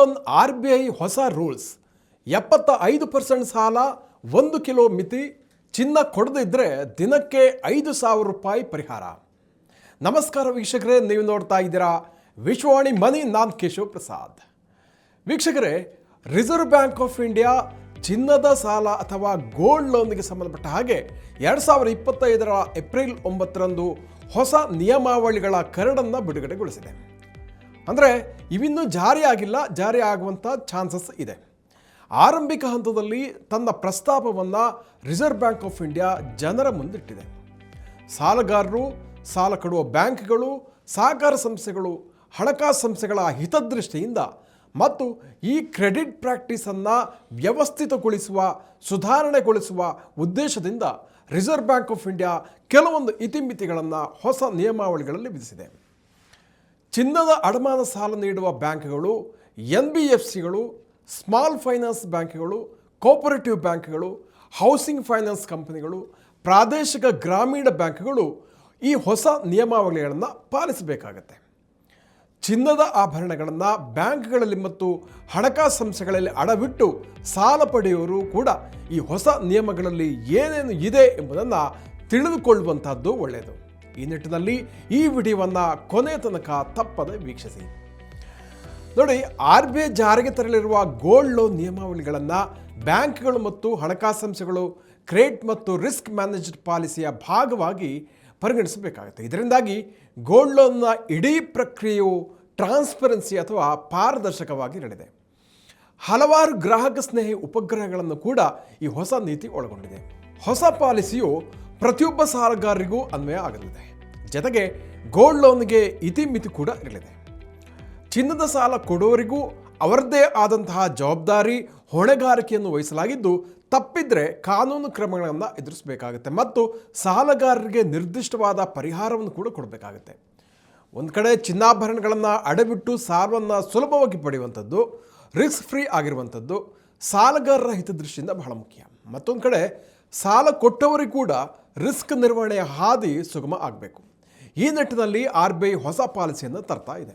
Loan R B I ಹೊಸ rules. ಎಪ್ಪತ್ತ ಐದು ಪರ್ಸೆಂಟ್ ಸಾಲ, ಒಂದು ಕಿಲೋ ಮಿತಿ, ಚಿನ್ನ ಕೊಡದಿದ್ದರೆ ದಿನಕ್ಕೆ ಐದು ಸಾವಿರ ರೂಪಾಯಿ ಪರಿಹಾರ. ನಮಸ್ಕಾರ ವೀಕ್ಷಕರೇ, ನೀವು ನೋಡ್ತಾ ಇದ್ದೀರಾ ವಿಶ್ವವಾಣಿ ಮನಿ ನಾನ್ ಕೇಶವ್ ಪ್ರಸಾದ್. ವೀಕ್ಷಕರೇ, ರಿಸರ್ವ್ ಬ್ಯಾಂಕ್ ಆಫ್ ಇಂಡಿಯಾ ಚಿನ್ನದ ಸಾಲ ಅಥವಾ ಗೋಲ್ಡ್ ಲೋನ್ಗೆ ಸಂಬಂಧಪಟ್ಟ ಹಾಗೆ ಎರಡು ಸಾವಿರ ಇಪ್ಪತ್ತೈದರ ಏಪ್ರಿಲ್ ಒಂಬತ್ತರಂದು ಹೊಸ ನಿಯಮಾವಳಿಗಳ ಕರಡನ್ನು ಬಿಡುಗಡೆಗೊಳಿಸಿದೆ. ಅಂದರೆ ಇವಿನ್ನೂ ಜಾರಿ ಆಗಿಲ್ಲ, ಜಾರಿ ಆಗುವಂಥ ಚಾನ್ಸಸ್ ಇದೆ. ಆರಂಭಿಕ ಹಂತದಲ್ಲಿ ತನ್ನ ಪ್ರಸ್ತಾಪವನ್ನು ರಿಸರ್ವ್ ಬ್ಯಾಂಕ್ ಆಫ್ ಇಂಡಿಯಾ ಜನರ ಮುಂದಿಟ್ಟಿದೆ. ಸಾಲಗಾರರು, ಸಾಲ ಕೊಡುವ ಬ್ಯಾಂಕ್ಗಳು, ಸಹಕಾರ ಸಂಸ್ಥೆಗಳು, ಹಣಕಾಸು ಸಂಸ್ಥೆಗಳ ಹಿತದೃಷ್ಟಿಯಿಂದ ಮತ್ತು ಈ ಕ್ರೆಡಿಟ್ ಪ್ರಾಕ್ಟೀಸನ್ನು ವ್ಯವಸ್ಥಿತಗೊಳಿಸುವ, ಸುಧಾರಣೆಗೊಳಿಸುವ ಉದ್ದೇಶದಿಂದ ರಿಸರ್ವ್ ಬ್ಯಾಂಕ್ ಆಫ್ ಇಂಡಿಯಾ ಕೆಲವೊಂದು ಇತಿಮಿತಿಗಳನ್ನು ಹೊಸ ನಿಯಮಾವಳಿಗಳಲ್ಲಿ ವಿಧಿಸಿದೆ. ಚಿನ್ನದ ಅಡಮಾನ ಸಾಲ ನೀಡುವ ಬ್ಯಾಂಕ್ಗಳು, ಎನ್ ಬಿ ಎಫ್ ಸಿಗಳು, ಸ್ಮಾಲ್ ಫೈನಾನ್ಸ್ ಬ್ಯಾಂಕ್ಗಳು, ಕೋಪರೇಟಿವ್ ಬ್ಯಾಂಕ್ಗಳು, ಹೌಸಿಂಗ್ ಫೈನಾನ್ಸ್ ಕಂಪನಿಗಳು, ಪ್ರಾದೇಶಿಕ ಗ್ರಾಮೀಣ ಬ್ಯಾಂಕ್ಗಳು ಈ ಹೊಸ ನಿಯಮಾವಳಿಗಳನ್ನು ಪಾಲಿಸಬೇಕಾಗತ್ತೆ. ಚಿನ್ನದ ಆಭರಣಗಳನ್ನು ಬ್ಯಾಂಕ್ಗಳಲ್ಲಿ ಮತ್ತು ಹಣಕಾಸು ಸಂಸ್ಥೆಗಳಲ್ಲಿ ಅಡವಿಟ್ಟು ಸಾಲ ಪಡೆಯುವರು ಕೂಡ ಈ ಹೊಸ ನಿಯಮಗಳಲ್ಲಿ ಏನೇನು ಇದೆ ಎಂಬುದನ್ನು ತಿಳಿದುಕೊಳ್ಳುವಂಥದ್ದು ಒಳ್ಳೆಯದು. ಈ ನಿಟ್ಟಿನಲ್ಲಿ ಈ ವಿಡಿಯೋವನ್ನು ಕೊನೆ ತನಕ ತಪ್ಪದೆ ವೀಕ್ಷಿಸಿ. ನೋಡಿ, ಆರ್ ಬಿ ಐ ಜಾರಿಗೆ ತರಲಿರುವ ಗೋಲ್ಡ್ ಲೋನ್ ನಿಯಮಾವಳಿಗಳನ್ನು ಬ್ಯಾಂಕ್ಗಳು ಮತ್ತು ಹಣಕಾಸು ಸಂಸ್ಥೆಗಳು ಕ್ರೆಡಿಟ್ ಮತ್ತು ರಿಸ್ಕ್ ಮ್ಯಾನೇಜ್ಡ್ ಪಾಲಿಸಿಯ ಭಾಗವಾಗಿ ಪರಿಗಣಿಸಬೇಕಾಗುತ್ತೆ. ಇದರಿಂದಾಗಿ ಗೋಲ್ಡ್ ಲೋನ್ನ ಇಡೀ ಪ್ರಕ್ರಿಯೆಯು ಟ್ರಾನ್ಸ್ಪರೆನ್ಸಿ ಅಥವಾ ಪಾರದರ್ಶಕವಾಗಿ ನಡೆದಿದೆ. ಹಲವಾರು ಗ್ರಾಹಕ ಸ್ನೇಹಿ ಉಪಗ್ರಹಗಳನ್ನು ಕೂಡ ಈ ಹೊಸ ನೀತಿ ಒಳಗೊಂಡಿದೆ. ಹೊಸ ಪಾಲಿಸಿಯು ಪ್ರತಿಯೊಬ್ಬ ಸಾಲಗಾರರಿಗೂ ಅನ್ವಯ ಆಗಲಿದೆ. ಜೊತೆಗೆ ಗೋಲ್ಡ್ ಲೋನ್ಗೆ ಇತಿಮಿತಿ ಕೂಡ ಇರಲಿದೆ. ಚಿನ್ನದ ಸಾಲ ಕೊಡೋರಿಗೂ ಅವರದ್ದೇ ಆದಂತಹ ಜವಾಬ್ದಾರಿ ಹೊಣೆಗಾರಿಕೆಯನ್ನು ವಹಿಸಲಾಗಿದ್ದು, ತಪ್ಪಿದ್ರೆ ಕಾನೂನು ಕ್ರಮಗಳನ್ನು ಎದುರಿಸಬೇಕಾಗುತ್ತೆ ಮತ್ತು ಸಾಲಗಾರರಿಗೆ ನಿರ್ದಿಷ್ಟವಾದ ಪರಿಹಾರವನ್ನು ಕೂಡ ಕೊಡಬೇಕಾಗುತ್ತೆ. ಒಂದು ಕಡೆ ಚಿನ್ನಾಭರಣಗಳನ್ನು ಅಡವಿಟ್ಟು ಸಾಲವನ್ನು ಸುಲಭವಾಗಿ ಪಡೆಯುವಂಥದ್ದು, ರಿಸ್ಕ್ ಫ್ರೀ ಆಗಿರುವಂಥದ್ದು ಸಾಲಗಾರರ ಹಿತದೃಷ್ಟಿಯಿಂದ ಬಹಳ ಮುಖ್ಯ. ಮತ್ತೊಂದು ಕಡೆ ಸಾಲ ಕೊಟ್ಟವರಿಗೂ ಕೂಡ ರಿಸ್ಕ್ ನಿರ್ವಹಣೆಯ ಹಾದಿ ಸುಗಮ ಆಗಬೇಕು. ಈ ನಿಟ್ಟಿನಲ್ಲಿ ಆರ್ ಬಿ ಐ ಹೊಸ ಪಾಲಿಸಿಯನ್ನು ತರ್ತಾ ಇದೆ.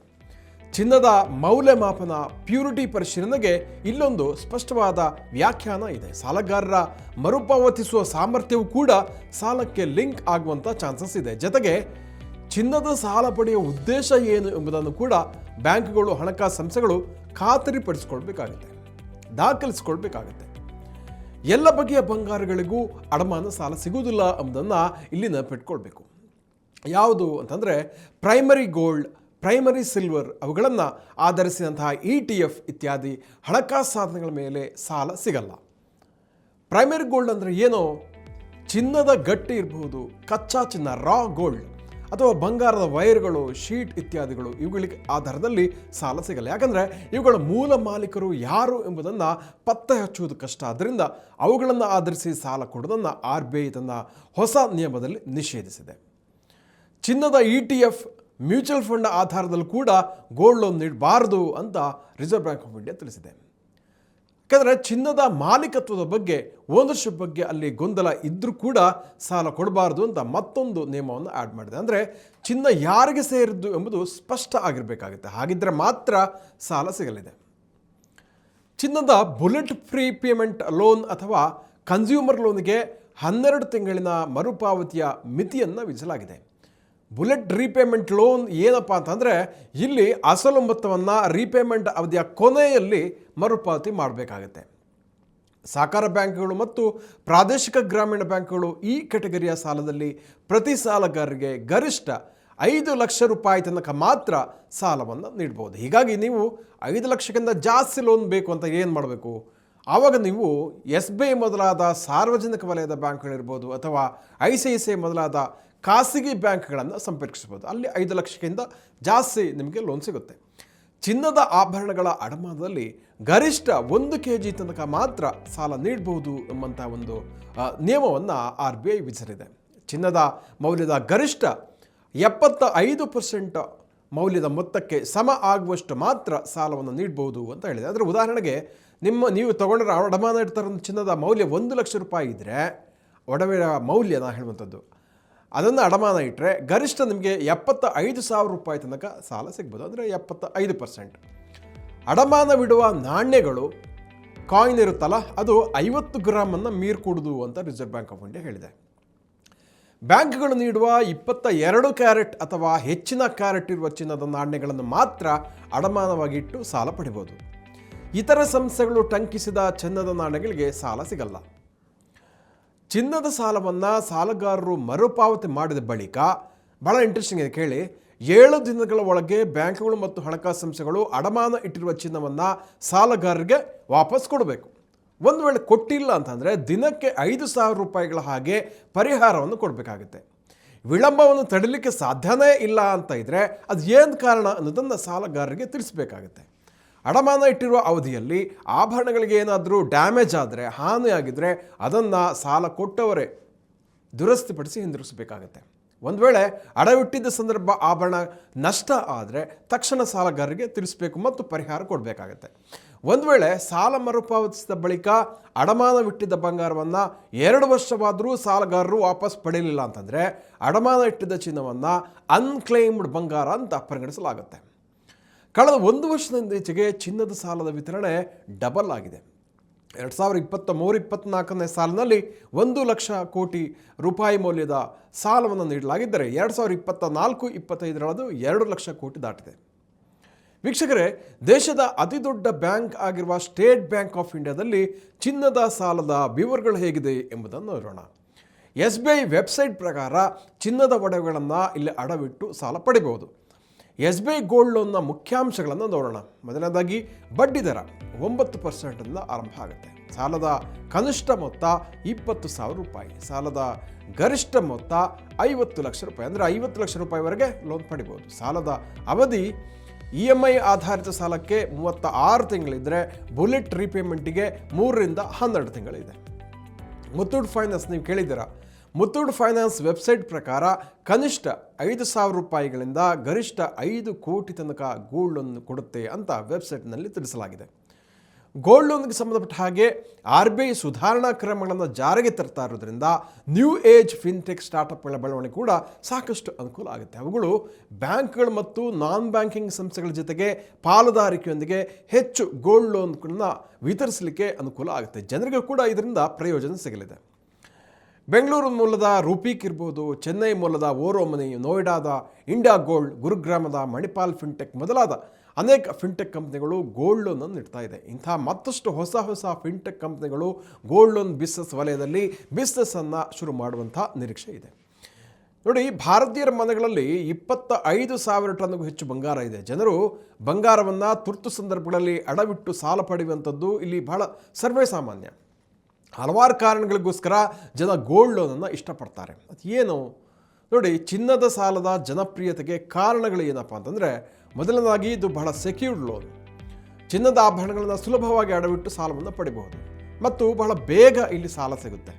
ಚಿನ್ನದ ಮೌಲ್ಯಮಾಪನ ಪ್ಯೂರಿಟಿ ಪರಿಶೀಲನೆಗೆ ಇಲ್ಲೊಂದು ಸ್ಪಷ್ಟವಾದ ವ್ಯಾಖ್ಯಾನ ಇದೆ. ಸಾಲಗಾರರ ಮರುಪಾವತಿಸುವ ಸಾಮರ್ಥ್ಯವೂ ಕೂಡ ಸಾಲಕ್ಕೆ ಲಿಂಕ್ ಆಗುವಂಥ ಚಾನ್ಸಸ್ ಇದೆ. ಜೊತೆಗೆ ಚಿನ್ನದ ಸಾಲ ಪಡೆಯುವ ಉದ್ದೇಶ ಏನು ಎಂಬುದನ್ನು ಕೂಡ ಬ್ಯಾಂಕ್ಗಳು ಹಣಕಾಸು ಸಂಸ್ಥೆಗಳು ಖಾತರಿಪಡಿಸಿಕೊಳ್ಬೇಕಾಗುತ್ತೆ. ದಾಖಲಿಸಿಕೊಳ್ಬೇಕಾಗುತ್ತೆ. ಎಲ್ಲ ಬಗೆಯ ಬಂಗಾರಗಳಿಗೂ ಅಡಮಾನ ಸಾಲ ಸಿಗುವುದಿಲ್ಲ ಅಂಬುದನ್ನು ಇಲ್ಲಿ ನೆನಪಿಟ್ಕೊಳ್ಬೇಕು ಯಾವುದು ಅಂತಂದರೆ ಪ್ರೈಮರಿ ಗೋಲ್ಡ್ ಪ್ರೈಮರಿ ಸಿಲ್ವರ್ ಅವುಗಳನ್ನು ಆಧರಿಸಿದಂತಹ ಇ ಟಿ ಎಫ್ ಇತ್ಯಾದಿ ಹಣಕಾಸು ಸಾಧನಗಳ ಮೇಲೆ ಸಾಲ ಸಿಗಲ್ಲ. ಪ್ರೈಮರಿ ಗೋಲ್ಡ್ ಅಂದರೆ ಏನು? ಚಿನ್ನದ ಗಟ್ಟಿ ಇರಬಹುದು, ಕಚ್ಚಾ ಚಿನ್ನ ರಾ ಗೋಲ್ಡ್ ಅಥವಾ ಬಂಗಾರದ ವೈರ್ಗಳು, ಶೀಟ್ ಇತ್ಯಾದಿಗಳು ಇವುಗಳಿಗೆ ಆಧಾರದಲ್ಲಿ ಸಾಲ ಸಿಗಲ್ಲ. ಯಾಕಂದರೆ ಇವುಗಳ ಮೂಲ ಮಾಲೀಕರು ಯಾರು ಎಂಬುದನ್ನು ಪತ್ತೆ ಹಚ್ಚುವುದು ಕಷ್ಟ. ಆದ್ದರಿಂದ ಅವುಗಳನ್ನು ಆಧರಿಸಿ ಸಾಲ ಕೊಡೋದನ್ನು ಆರ್ ಬಿ ಐ ತನ್ನ ಹೊಸ ನಿಯಮದಲ್ಲಿ ನಿಷೇಧಿಸಿದೆ. ಚಿನ್ನದ E T F mutual fund ಆಧಾರದಲ್ಲಿ ಕೂಡ ಗೋಲ್ಡ್ ಲೋನ್ ನೀಡಬಾರದು ಅಂತ ರಿಸರ್ವ್ ಬ್ಯಾಂಕ್ ಆಫ್ ಇಂಡಿಯಾ ತಿಳಿಸಿದೆ. ಯಾಕಂದರೆ ಚಿನ್ನದ ಮಾಲೀಕತ್ವದ ಬಗ್ಗೆ, ಓನರ್ಶಿಪ್ ಬಗ್ಗೆ ಅಲ್ಲಿ ಗೊಂದಲ ಇದ್ದರೂ ಕೂಡ ಸಾಲ ಕೊಡಬಾರ್ದು ಅಂತ ಮತ್ತೊಂದು ನಿಯಮವನ್ನು ಆ್ಯಡ್ ಮಾಡಿದೆ. ಅಂದರೆ ಚಿನ್ನ ಯಾರಿಗೆ ಸೇರಿದ್ದು ಎಂಬುದು ಸ್ಪಷ್ಟ ಆಗಿರಬೇಕಾಗುತ್ತೆ. ಹಾಗಿದ್ದರೆ ಮಾತ್ರ ಸಾಲ ಸಿಗಲಿದೆ. ಚಿನ್ನದ ಬುಲೆಟ್ ಫ್ರೀ ಪೇಮೆಂಟ್ ಲೋನ್ ಅಥವಾ ಕನ್ಸ್ಯೂಮರ್ ಲೋನ್ಗೆ ಹನ್ನೆರಡು ತಿಂಗಳಿನ ಮರುಪಾವತಿಯ ಮಿತಿಯನ್ನು ವಿಧಿಸಲಾಗಿದೆ. ಬುಲೆಟ್ ರೀಪೇಮೆಂಟ್ ಲೋನ್ ಏನಪ್ಪ ಅಂತಂದರೆ ಇಲ್ಲಿ ಅಸಲು ಮೊತ್ತವನ್ನು ರೀಪೇಮೆಂಟ್ ಅವಧಿಯ ಕೊನೆಯಲ್ಲಿ ಮರುಪಾವತಿ ಮಾಡಬೇಕಾಗುತ್ತೆ. ಸಹಕಾರ ಬ್ಯಾಂಕ್ಗಳು ಮತ್ತು ಪ್ರಾದೇಶಿಕ ಗ್ರಾಮೀಣ ಬ್ಯಾಂಕ್ಗಳು ಈ ಕೆಟಗರಿಯ ಸಾಲದಲ್ಲಿ ಪ್ರತಿ ಸಾಲಗಾರರಿಗೆ ಗರಿಷ್ಠ ಐದು ಲಕ್ಷ ರೂಪಾಯಿ ತನಕ ಮಾತ್ರ ಸಾಲವನ್ನು ನೀಡ್ಬೋದು. ಹೀಗಾಗಿ ನೀವು ಐದು ಲಕ್ಷಕ್ಕಿಂತ ಜಾಸ್ತಿ ಲೋನ್ ಬೇಕು ಅಂತ ಏನು ಮಾಡಬೇಕು? ಆವಾಗ ನೀವು ಎಸ್ ಬಿ ಐ ಮೊದಲಾದ ಸಾರ್ವಜನಿಕ ವಲಯದ ಬ್ಯಾಂಕ್ಗಳಿರ್ಬೋದು ಅಥವಾ I C I C I ಮೊದಲಾದ ಖಾಸಗಿ ಬ್ಯಾಂಕ್ಗಳನ್ನು ಸಂಪರ್ಕಿಸ್ಬೋದು ಅಲ್ಲಿ ಐದು ಲಕ್ಷಕ್ಕಿಂತ ಜಾಸ್ತಿ ನಿಮಗೆ ಲೋನ್ ಸಿಗುತ್ತೆ. ಚಿನ್ನದ ಆಭರಣಗಳ ಅಡಮಾನದಲ್ಲಿ ಗರಿಷ್ಠ ಒಂದು ಕೆ ಜಿ ತನಕ ಮಾತ್ರ ಸಾಲ ನೀಡಬಹುದು ಎಂಬಂಥ ಒಂದು ನಿಯಮವನ್ನು ಆರ್ ಬಿ ಐ ವಿಧಿಸಿದೆ ಚಿನ್ನದ ಮೌಲ್ಯದ ಗರಿಷ್ಠ ಎಪ್ಪತ್ತ ಐದು ಪರ್ಸೆಂಟ್ ಮೌಲ್ಯದ ಮೊತ್ತಕ್ಕೆ ಸಮ ಆಗುವಷ್ಟು ಮಾತ್ರ ಸಾಲವನ್ನು ನೀಡಬಹುದು ಅಂತ ಹೇಳಿದೆ. ಅಂದರೆ ಉದಾಹರಣೆಗೆ, ನಿಮ್ಮ, ನೀವು ತಗೊಂಡಿರೋ ಅಡಮಾನ ಇಡ್ತಾರ ಚಿನ್ನದ ಮೌಲ್ಯ ಒಂದು ಲಕ್ಷ ರೂಪಾಯಿ ಇದ್ದರೆ ಒಡವೆಯ ಮೌಲ್ಯ ನಾನು ಹೇಳುವಂಥದ್ದು ಅದನ್ನು ಅಡಮಾನ ಇಟ್ಟರೆ ಗರಿಷ್ಠ ನಿಮಗೆ ಎಪ್ಪತ್ತ ಐದು ಸಾವಿರ ರೂಪಾಯಿ ತನಕ ಸಾಲ ಸಿಗ್ಬೋದು. ಅಂದರೆ ಎಪ್ಪತ್ತ ಐದು ಪರ್ಸೆಂಟ್ ಅಡಮಾನವಿಡುವ ನಾಣ್ಯಗಳು ಕಾಯಿನ್ ಇರುತ್ತಲ್ಲ, ಅದು ಐವತ್ತು ಗ್ರಾಮನ್ನು ಮೀರ್ಕೂಡುದು ಅಂತ ರಿಸರ್ವ್ ಬ್ಯಾಂಕ್ ಆಫ್ ಇಂಡಿಯಾ ಹೇಳಿದೆ. ಬ್ಯಾಂಕ್ಗಳು ನೀಡುವ ಇಪ್ಪತ್ತ ಎರಡು ಕ್ಯಾರೆಟ್ ಅಥವಾ ಹೆಚ್ಚಿನ ಕ್ಯಾರೆಟ್ ಇರುವ ಚಿನ್ನದ ನಾಣ್ಯಗಳನ್ನು ಮಾತ್ರ ಅಡಮಾನವಾಗಿಟ್ಟು ಸಾಲ ಪಡಿಬೋದು. ಇತರ ಸಂಸ್ಥೆಗಳು ಟಂಕಿಸಿದ ಚಿನ್ನದ ನಾಣ್ಯಗಳಿಗೆ ಸಾಲ ಸಿಗಲ್ಲ. ಚಿನ್ನದ ಸಾಲವನ್ನು ಸಾಲಗಾರರು ಮರುಪಾವತಿ ಮಾಡಿದ ಬಳಿಕ ಭಾಳ ಇಂಟ್ರೆಸ್ಟಿಂಗ್ ಇದೆ ಕೇಳಿ. ಏಳು ದಿನಗಳ ಒಳಗೆ ಬ್ಯಾಂಕ್ಗಳು ಮತ್ತು ಹಣಕಾಸು ಸಂಸ್ಥೆಗಳು ಅಡಮಾನ ಇಟ್ಟಿರುವ ಚಿನ್ನವನ್ನು ಸಾಲಗಾರರಿಗೆ ವಾಪಸ್ ಕೊಡಬೇಕು. ಒಂದು ವೇಳೆ ಕೊಟ್ಟಿಲ್ಲ ಅಂತಂದರೆ ದಿನಕ್ಕೆ ಐದು ಸಾವಿರ ರೂಪಾಯಿಗಳ ಹಾಗೆ ಪರಿಹಾರವನ್ನು ಕೊಡಬೇಕಾಗುತ್ತೆ. ವಿಳಂಬವನ್ನು ತಡಿಲಿಕ್ಕೆ ಸಾಧ್ಯನೇ ಇಲ್ಲ ಅಂತ ಇದ್ದರೆ ಅದು ಏನು ಕಾರಣ ಅನ್ನೋದನ್ನು ಸಾಲಗಾರರಿಗೆ ತಿಳಿಸ್ಬೇಕಾಗುತ್ತೆ. ಅಡಮಾನ ಇಟ್ಟಿರುವ ಅವಧಿಯಲ್ಲಿ ಆಭರಣಗಳಿಗೆ ಏನಾದರೂ ಡ್ಯಾಮೇಜ್ ಆದರೆ ಹಾನಿಯಾಗಿದ್ದರೆ ಅದನ್ನು ಸಾಲ ಕೊಟ್ಟವರೇ ದುರಸ್ತಿಪಡಿಸಿ ಹಿಂದಿರುಗಿಸಬೇಕಾಗತ್ತೆ. ಒಂದು ವೇಳೆ ಅಡವಿಟ್ಟಿದ್ದ ಸಂದರ್ಭ ಆಭರಣ ನಷ್ಟ ಆದರೆ ತಕ್ಷಣ ಸಾಲಗಾರರಿಗೆ ತಿಳಿಸಬೇಕು ಮತ್ತು ಪರಿಹಾರ ಕೊಡಬೇಕಾಗತ್ತೆ. ಒಂದು ವೇಳೆ ಸಾಲ ಮರುಪಾವತಿಸಿದ ಬಳಿಕ ಅಡಮಾನವಿಟ್ಟಿದ್ದ ಬಂಗಾರವನ್ನು ಎರಡು ವರ್ಷವಾದರೂ ಸಾಲಗಾರರು ವಾಪಸ್ ಪಡೆಯಲಿಲ್ಲ ಅಂತಂದರೆ ಅಡಮಾನ ಇಟ್ಟಿದ್ದ ಚಿನ್ನವನ್ನು ಅನ್ಕ್ಲೈಮ್ಡ್ ಬಂಗಾರ ಅಂತ ಪರಿಗಣಿಸಲಾಗುತ್ತೆ. ಕಳೆದ ಒಂದು ವರ್ಷದಿಂದ ಈಚೆಗೆ ಚಿನ್ನದ ಸಾಲದ ವಿತರಣೆ ಡಬಲ್ ಆಗಿದೆ. ಎರಡು ಸಾವಿರದ ಇಪ್ಪತ್ತ ಮೂರು ಇಪ್ಪತ್ತ್ನಾಲ್ಕನೇ ಸಾಲಿನಲ್ಲಿ ಒಂದು ಲಕ್ಷ ಕೋಟಿ ರೂಪಾಯಿ ಮೌಲ್ಯದ ಸಾಲವನ್ನು ನೀಡಲಾಗಿದ್ದರೆ ಎರಡು ಸಾವಿರದ ಇಪ್ಪತ್ತ ನಾಲ್ಕು ಇಪ್ಪತ್ತೈದರದು ಎರಡು ಲಕ್ಷ ಕೋಟಿ ದಾಟಿದೆ. ವೀಕ್ಷಕರೇ, ದೇಶದ ಅತಿದೊಡ್ಡ ಬ್ಯಾಂಕ್ ಆಗಿರುವ ಸ್ಟೇಟ್ ಬ್ಯಾಂಕ್ ಆಫ್ ಇಂಡಿಯಾದಲ್ಲಿ ಚಿನ್ನದ ಸಾಲದ ವಿವರಗಳು ಹೇಗಿದೆ ಎಂಬುದನ್ನು ನೋಡೋಣ. ಎಸ್ ಬಿ ಐ ವೆಬ್ಸೈಟ್ ಪ್ರಕಾರ ಚಿನ್ನದ ಒಡವೆಗಳನ್ನು ಇಲ್ಲಿ ಅಡವಿಟ್ಟು ಸಾಲ ಪಡಿಬಹುದು. ಎಸ್ ಬಿ ಐ ಗೋಲ್ಡ್ ಲೋನ್ನ ಮುಖ್ಯಾಂಶಗಳನ್ನು ನೋಡೋಣ. ಮೊದಲನೇದಾಗಿ, ಬಡ್ಡಿ ದರ ಒಂಬತ್ತು ಪರ್ಸೆಂಟಿಂದ ಆರಂಭ ಆಗುತ್ತೆ. ಸಾಲದ ಕನಿಷ್ಠ ಮೊತ್ತ ಇಪ್ಪತ್ತು ಸಾವಿರ ರೂಪಾಯಿ. ಸಾಲದ ಗರಿಷ್ಠ ಮೊತ್ತ ಐವತ್ತು ಲಕ್ಷ ರೂಪಾಯಿ. ಅಂದರೆ ಐವತ್ತು ಲಕ್ಷ ರೂಪಾಯಿವರೆಗೆ ಲೋನ್ ಪಡಿಬೋದು. ಸಾಲದ ಅವಧಿ ಇ ಎಂ ಐ ಆಧಾರಿತ ಸಾಲಕ್ಕೆ ಮೂವತ್ತ ಆರು ತಿಂಗಳಿದ್ದರೆ ಬುಲೆಟ್ ರೀಪೇಮೆಂಟಿಗೆ ಮೂರರಿಂದ ಹನ್ನೆರಡು ತಿಂಗಳಿದೆ. ಮುತ್ತೂಟ್ ಫೈನಾನ್ಸ್ ನೀವು ಕೇಳಿದ್ದೀರಾ? ಮುತ್ತೂಟ್ ಫೈನಾನ್ಸ್ ವೆಬ್ಸೈಟ್ ಪ್ರಕಾರ ಕನಿಷ್ಠ ಐದು ಸಾವಿರ ರೂಪಾಯಿಗಳಿಂದ ಗರಿಷ್ಠ ಐದು ಕೋಟಿ ತನಕ ಗೋಲ್ಡ್ ಲೋನ್ ಕೊಡುತ್ತೆ ಅಂತ ವೆಬ್ಸೈಟ್ನಲ್ಲಿ ತಿಳಿಸಲಾಗಿದೆ. ಗೋಲ್ಡ್ ಲೋನ್ಗೆ ಸಂಬಂಧಪಟ್ಟ ಹಾಗೆ ಆರ್ ಬಿ ಐ ಸುಧಾರಣಾ ಕ್ರಮಗಳನ್ನು ಜಾರಿಗೆ ತರ್ತಾ ಇರೋದ್ರಿಂದ ನ್ಯೂ ಏಜ್ ಫಿನ್ಟೆಕ್ ಸ್ಟಾರ್ಟಪ್ಗಳ ಬೆಳವಣಿಗೆ ಕೂಡ ಸಾಕಷ್ಟು ಅನುಕೂಲ ಆಗುತ್ತೆ. ಅವುಗಳು ಬ್ಯಾಂಕ್ಗಳು ಮತ್ತು ನಾನ್ ಬ್ಯಾಂಕಿಂಗ್ ಸಂಸ್ಥೆಗಳ ಜೊತೆಗೆ ಪಾಲುದಾರಿಕೆಯೊಂದಿಗೆ ಹೆಚ್ಚು ಗೋಲ್ಡ್ ಲೋನ್ಗಳನ್ನ ವಿತರಿಸಲಿಕ್ಕೆ ಅನುಕೂಲ ಆಗುತ್ತೆ. ಜನರಿಗೂ ಕೂಡ ಇದರಿಂದ ಪ್ರಯೋಜನ ಸಿಗಲಿದೆ. ಬೆಂಗಳೂರು ಮೂಲದ ರೂಪೀಕ್ ಇರ್ಬೋದು, ಚೆನ್ನೈ ಮೂಲದ ಓರೋಮನಿ, ನೋಯ್ಡಾದ ಇಂಡಿಯಾ ಗೋಲ್ಡ್, ಗುರುಗ್ರಾಮದ ಮಣಿಪಾಲ್ ಫಿನ್ಟೆಕ್ ಮೊದಲಾದ ಅನೇಕ ಫಿನ್ಟೆಕ್ ಕಂಪ್ನಿಗಳು ಗೋಲ್ಡ್ ಲೋನನ್ನು ನೀಡ್ತಾ ಇದೆ. ಇಂಥ ಮತ್ತಷ್ಟು ಹೊಸ ಹೊಸ ಫಿನ್ಟೆಕ್ ಕಂಪ್ನಿಗಳು ಗೋಲ್ಡ್ ಲೋನ್ ಬಿಸ್ನೆಸ್ ವಲಯದಲ್ಲಿ ಬಿಸ್ನೆಸ್ಸನ್ನು ಶುರು ಮಾಡುವಂಥ ನಿರೀಕ್ಷೆ ಇದೆ. ನೋಡಿ, ಭಾರತೀಯರ ಮನೆಗಳಲ್ಲಿ ಇಪ್ಪತ್ತ ಐದು ಸಾವಿರ ಟನ್ಗೂ ಹೆಚ್ಚು ಬಂಗಾರ ಇದೆ. ಜನರು ಬಂಗಾರವನ್ನು ತುರ್ತು ಸಂದರ್ಭಗಳಲ್ಲಿ ಅಡವಿಟ್ಟು ಸಾಲ ಪಡೆಯುವಂಥದ್ದು ಇಲ್ಲಿ ಬಹಳ ಸರ್ವೇ ಸಾಮಾನ್ಯ. ಹಲವಾರು ಕಾರಣಗಳಿಗೋಸ್ಕರ ಜನ ಗೋಲ್ಡ್ ಲೋನನ್ನು ಇಷ್ಟಪಡ್ತಾರೆ. ಅದು ಏನು? ನೋಡಿ, ಚಿನ್ನದ ಸಾಲದ ಜನಪ್ರಿಯತೆಗೆ ಕಾರಣಗಳು ಏನಪ್ಪ ಅಂತಂದರೆ, ಮೊದಲನೇದಾಗಿ ಇದು ಬಹಳ ಸೆಕ್ಯೂರ್ಡ್ ಲೋನ್ ಚಿನ್ನದ ಆಭರಣಗಳನ್ನು ಸುಲಭವಾಗಿ ಅಡವಿಟ್ಟು ಸಾಲವನ್ನು ಪಡಿಬಹುದು. ಮತ್ತು ಬಹಳ ಬೇಗ ಇಲ್ಲಿ ಸಾಲ ಸಿಗುತ್ತೆ.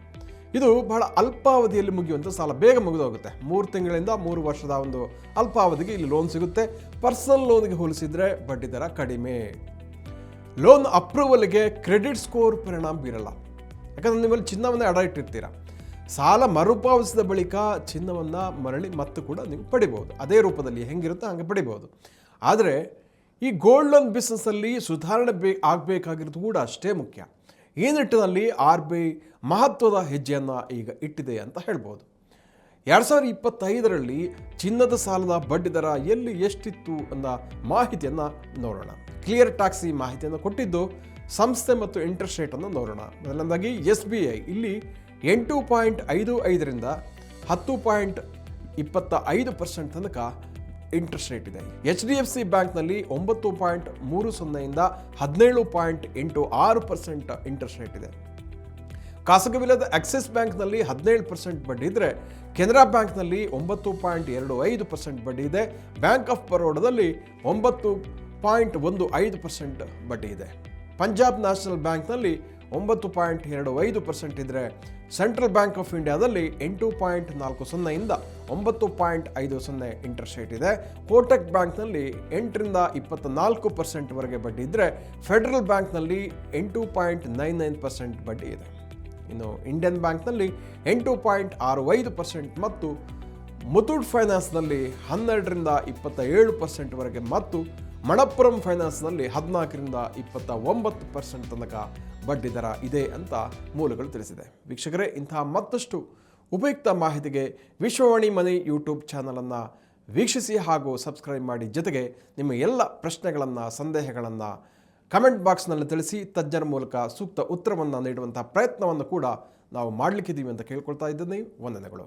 ಇದು ಬಹಳ ಅಲ್ಪಾವಧಿಯಲ್ಲಿ ಮುಗಿಯುವಂಥ ಸಾಲ, ಬೇಗ ಮುಗಿದೋಗುತ್ತೆ. ಮೂರು ತಿಂಗಳಿಂದ ಮೂರು ವರ್ಷದ ಒಂದು ಅಲ್ಪಾವಧಿಗೆ ಇಲ್ಲಿ ಲೋನ್ ಸಿಗುತ್ತೆ. ಪರ್ಸನಲ್ ಲೋನ್ಗೆ ಹೋಲಿಸಿದರೆ ಬಡ್ಡಿ ದರ ಕಡಿಮೆ. ಲೋನ್ ಅಪ್ರೂವಲ್ಗೆ ಕ್ರೆಡಿಟ್ ಸ್ಕೋರ್ ಪರಿಣಾಮ ಬೀರಲ್ಲ. ಯಾಕಂದ್ರೆ ನಿಮ್ಮಲ್ಲಿ ಚಿನ್ನವನ್ನು ಅಡ ಇಟ್ಟಿರ್ತೀರ? ಸಾಲ ಮರುಪಾವತಿಸಿದ ಬಳಿಕ ಚಿನ್ನವನ್ನು ಮರಳಿ ಮತ್ತು ಕೂಡ ನೀವು ಪಡಿಬೋದು. ಅದೇ ರೂಪದಲ್ಲಿ ಹೆಂಗಿರುತ್ತೋ ಹಂಗೆ ಪಡಿಬೋದು. ಆದರೆ ಈ ಗೋಲ್ಡ್ ಲೋನ್ ಬಿಸ್ನೆಸ್ಸಲ್ಲಿ ಸುಧಾರಣೆ ಬೇ ಆಗಬೇಕಾಗಿರೋದು ಕೂಡ ಅಷ್ಟೇ ಮುಖ್ಯ. ಈ ನಿಟ್ಟಿನಲ್ಲಿ ಆರ್ ಬಿ ಐ ಮಹತ್ವದ ಹೆಜ್ಜೆಯನ್ನು ಈಗ ಇಟ್ಟಿದೆ ಅಂತ ಹೇಳ್ಬೋದು. ಎರಡು ಸಾವಿರದ ಇಪ್ಪತ್ತೈದರಲ್ಲಿ ಚಿನ್ನದ ಸಾಲದ ಬಡ್ಡಿ ದರ ಎಲ್ಲಿ ಎಷ್ಟಿತ್ತು ಅನ್ನೋ ಮಾಹಿತಿಯನ್ನು ನೋಡೋಣ. ಕ್ಲಿಯರ್ ಟ್ಯಾಕ್ಸ್ ಮಾಹಿತಿಯನ್ನು ಕೊಟ್ಟಿದ್ದು ಸಂಸ್ಥೆ ಮತ್ತು ಇಂಟ್ರೆಸ್ಟ್ ರೇಟನ್ನು ನೋಡೋಣ. ಮೊದಲನೇದಾಗಿ ಎಸ್ ಬಿ ಐ. ಇಲ್ಲಿ ಎಂಟು ಪಾಯಿಂಟ್ ಐದು ಐದರಿಂದ ಹತ್ತು ಪಾಯಿಂಟ್ ಇಪ್ಪತ್ತ ಐದು ಪರ್ಸೆಂಟ್ ತನಕ ಇಂಟ್ರೆಸ್ಟ್ ರೇಟ್ ಇದೆ. ಎಚ್ ಡಿ ಎಫ್ ಸಿ ಬ್ಯಾಂಕ್ನಲ್ಲಿ ಒಂಬತ್ತು ಪಾಯಿಂಟ್ ಮೂರು ಸೊನ್ನೆಯಿಂದ ಹದಿನೇಳು ಪಾಯಿಂಟ್ ಎಂಟು ಆರು ಪರ್ಸೆಂಟ್ ಇಂಟ್ರೆಸ್ಟ್ ರೇಟ್ ಇದೆ. ಖಾಸಗಿ ವಿಲದ ಆಕ್ಸಿಸ್ ಬ್ಯಾಂಕ್ನಲ್ಲಿ ಹದಿನೇಳು ಪರ್ಸೆಂಟ್ ಬಡ್ಡಿ ಇದ್ದರೆ ಕೆನರಾ ಬ್ಯಾಂಕ್ನಲ್ಲಿ ಒಂಬತ್ತು ಪಾಯಿಂಟ್ ಎರಡು ಐದು ಪರ್ಸೆಂಟ್ ಬಡ್ಡಿ ಇದೆ. ಬ್ಯಾಂಕ್ ಆಫ್ ಬರೋಡಾದಲ್ಲಿ ಒಂಬತ್ತು ಪಾಯಿಂಟ್ ಒಂದು ಐದು ಪರ್ಸೆಂಟ್ ಬಡ್ಡಿ ಇದೆ. ಪಂಜಾಬ್ ನ್ಯಾಷನಲ್ ಬ್ಯಾಂಕ್ನಲ್ಲಿ ಒಂಬತ್ತು ಪಾಯಿಂಟ್ ಎರಡು ಐದು ಪರ್ಸೆಂಟ್ ಇದ್ದರೆ ಸೆಂಟ್ರಲ್ ಬ್ಯಾಂಕ್ ಆಫ್ ಇಂಡಿಯಾದಲ್ಲಿ ಎಂಟು ಪಾಯಿಂಟ್ ನಾಲ್ಕು ಸೊನ್ನೆಯಿಂದ ಒಂಬತ್ತು ಪಾಯಿಂಟ್ ಐದು ಸೊನ್ನೆ ಇಂಟ್ರೆಸ್ಟ್ ರೇಟ್ ಇದೆ. ಕೋಟಕ್ ಬ್ಯಾಂಕ್ನಲ್ಲಿ ಎಂಟರಿಂದ ಇಪ್ಪತ್ತ ನಾಲ್ಕು ಪರ್ಸೆಂಟ್ವರೆಗೆ ಬಡ್ಡಿ ಇದ್ದರೆ ಫೆಡರಲ್ ಬ್ಯಾಂಕ್ನಲ್ಲಿ ಎಂಟು ಪಾಯಿಂಟ್ ನೈನ್ ನೈನ್ ಪರ್ಸೆಂಟ್ ಬಡ್ಡಿ ಇದೆ. ಇನ್ನು ಇಂಡಿಯನ್ ಬ್ಯಾಂಕ್ನಲ್ಲಿ ಎಂಟು ಪಾಯಿಂಟ್ ಆರು ಐದು ಪರ್ಸೆಂಟ್ ಮತ್ತು ಮುತೂಟ್ ಫೈನಾನ್ಸ್ನಲ್ಲಿ ಹನ್ನೆರಡರಿಂದ ಇಪ್ಪತ್ತ ಏಳು ಪರ್ಸೆಂಟ್ವರೆಗೆ ಮತ್ತು ಮಣಪ್ಪುರಂ ಫೈನಾನ್ಸ್ನಲ್ಲಿ ಹದಿನಾಲ್ಕರಿಂದ ಇಪ್ಪತ್ತ ಒಂಬತ್ತು ಪರ್ಸೆಂಟ್ ತನಕ ಬಡ್ಡಿ ದರ ಇದೆ ಅಂತ ಮೂಲಗಳು ತಿಳಿಸಿದೆ. ವೀಕ್ಷಕರೇ ಇಂತಹ ಮತ್ತಷ್ಟು ಉಪಯುಕ್ತ ಮಾಹಿತಿಗೆ ವಿಶ್ವವಾಣಿ ಮನಿ ಯೂಟ್ಯೂಬ್ ಚಾನಲನ್ನು ವೀಕ್ಷಿಸಿ ಹಾಗೂ ಸಬ್ಸ್ಕ್ರೈಬ್ ಮಾಡಿ. ಜೊತೆಗೆ ನಿಮ್ಮ ಎಲ್ಲ ಪ್ರಶ್ನೆಗಳನ್ನು, ಸಂದೇಹಗಳನ್ನು ಕಮೆಂಟ್ ಬಾಕ್ಸ್ನಲ್ಲಿ ತಿಳಿಸಿ, ತಜ್ಞರ ಮೂಲಕ ಸೂಕ್ತ ಉತ್ತರವನ್ನು ನೀಡುವಂಥ ಪ್ರಯತ್ನವನ್ನು ಕೂಡ ನಾವು ಮಾಡಲಿಕ್ಕಿದ್ದೀವಿ ಅಂತ ಕೇಳ್ಕೊಳ್ತಾ ಇದ್ದೀನಿ. ವಂದನೆಗಳು.